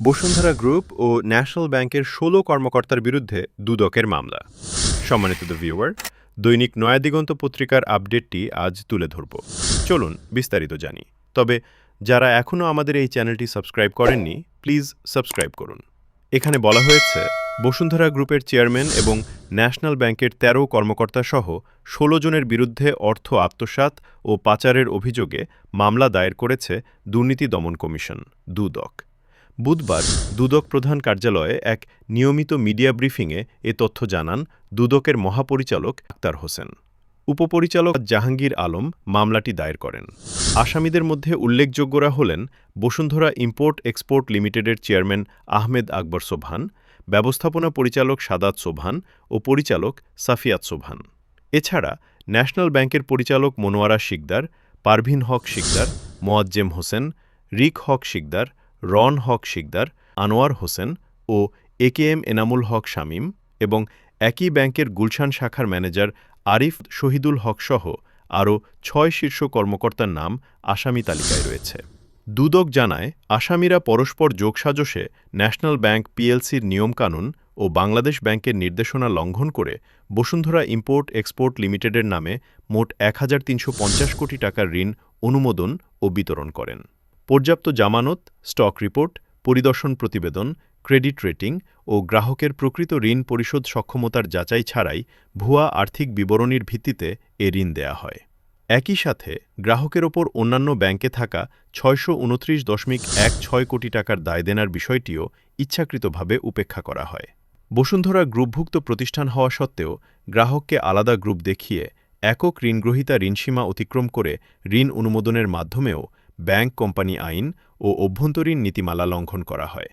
Bashundhara group ও national ব্যাংকের ষোলো কর্মকর্তার বিরুদ্ধে দুদকের মামলা। সম্মানিত দ্য ভিউয়ার, দৈনিক নয়াদিগন্ত পত্রিকার আপডেটটি আজ তুলে ধরব। চলুন বিস্তারিত জানি। তবে যারা এখনও আমাদের এই চ্যানেলটি সাবস্ক্রাইব করেননি, প্লিজ সাবস্ক্রাইব করুন। এখানে বলা হয়েছে, বসুন্ধরা গ্রুপের চেয়ারম্যান এবং ন্যাশনাল ব্যাংকের ১৩ কর্মকর্তা সহ ষোলো জনের বিরুদ্ধে অর্থ আত্মসাৎ ও পাচারের অভিযোগে মামলা দায়ের করেছে দুর্নীতি দমন কমিশন, দুদক। বুধবার দুদক প্রধান কার্যালয়ে এক নিয়মিত মিডিয়া ব্রিফিংয়ে এ তথ্য জানান দুদকের মহাপরিচালক আক্তার হোসেন। উপপরিচালক জাহাঙ্গীর আলম মামলাটি দায়ের করেন। আসামিদের মধ্যে উল্লেখযোগ্যরা হলেন বসুন্ধরা ইম্পোর্ট এক্সপোর্ট লিমিটেডের চেয়ারম্যান আহমেদ আকবর সোবহান, ব্যবস্থাপনা পরিচালক সাদাত সোবহান ও পরিচালক সাফিয়াত সোভান এছাড়া ন্যাশনাল ব্যাংকের পরিচালক মনোয়ারা শিকদার, পারভিন হক শিকদার, মোয়াজ্জেম হোসেন, রিক হক শিকদার রন হক শিকদার, আনোয়ার হোসেন ও A K M Enamul Haque Shamim এবং একই ব্যাংকের গুলশান শাখার ম্যানেজার আরিফ শহীদুল হক সহ আরও ছয় শীর্ষ কর্মকর্তার নাম আসামি তালিকায় রয়েছে। দুদক জানায়, আসামিরা পরস্পর যোগসাজশে ন্যাশনাল ব্যাংক পিএলসির নিয়মকানুন ও বাংলাদেশ ব্যাংকের নির্দেশনা লঙ্ঘন করে বসুন্ধরা ইম্পোর্ট এক্সপোর্ট লিমিটেডের নামে মোট এক হাজার তিনশো পঞ্চাশ কোটি টাকার ঋণ অনুমোদন ও বিতরণ করেন। পর্যাপ্ত জামানত, স্টক রিপোর্ট, পরিদর্শন প্রতিবেদন, ক্রেডিট রেটিং ও গ্রাহকের প্রকৃত ঋণ পরিশোধ সক্ষমতার যাচাই ছাড়াই ভুয়া আর্থিক বিবরণীর ভিত্তিতে এ ঋণ দেয়া হয়। একই সাথে গ্রাহকের ওপর অন্যান্য ব্যাংকে থাকা ছয়শো উনত্রিশ দশমিক এক ছয় কোটি টাকার দায় দেনার বিষয়টিও ইচ্ছাকৃতভাবে উপেক্ষা করা হয়। বসুন্ধরা গ্রুপভুক্ত প্রতিষ্ঠান হওয়া সত্ত্বেও গ্রাহককে আলাদা গ্রুপ দেখিয়ে একক ঋণগ্রহীতা ঋণসীমা অতিক্রম করে ঋণ অনুমোদনের মাধ্যমেও ব্যাংক কোম্পানি আইন ও অভ্যন্তরীণ নীতিমালা লঙ্ঘন করা হয়।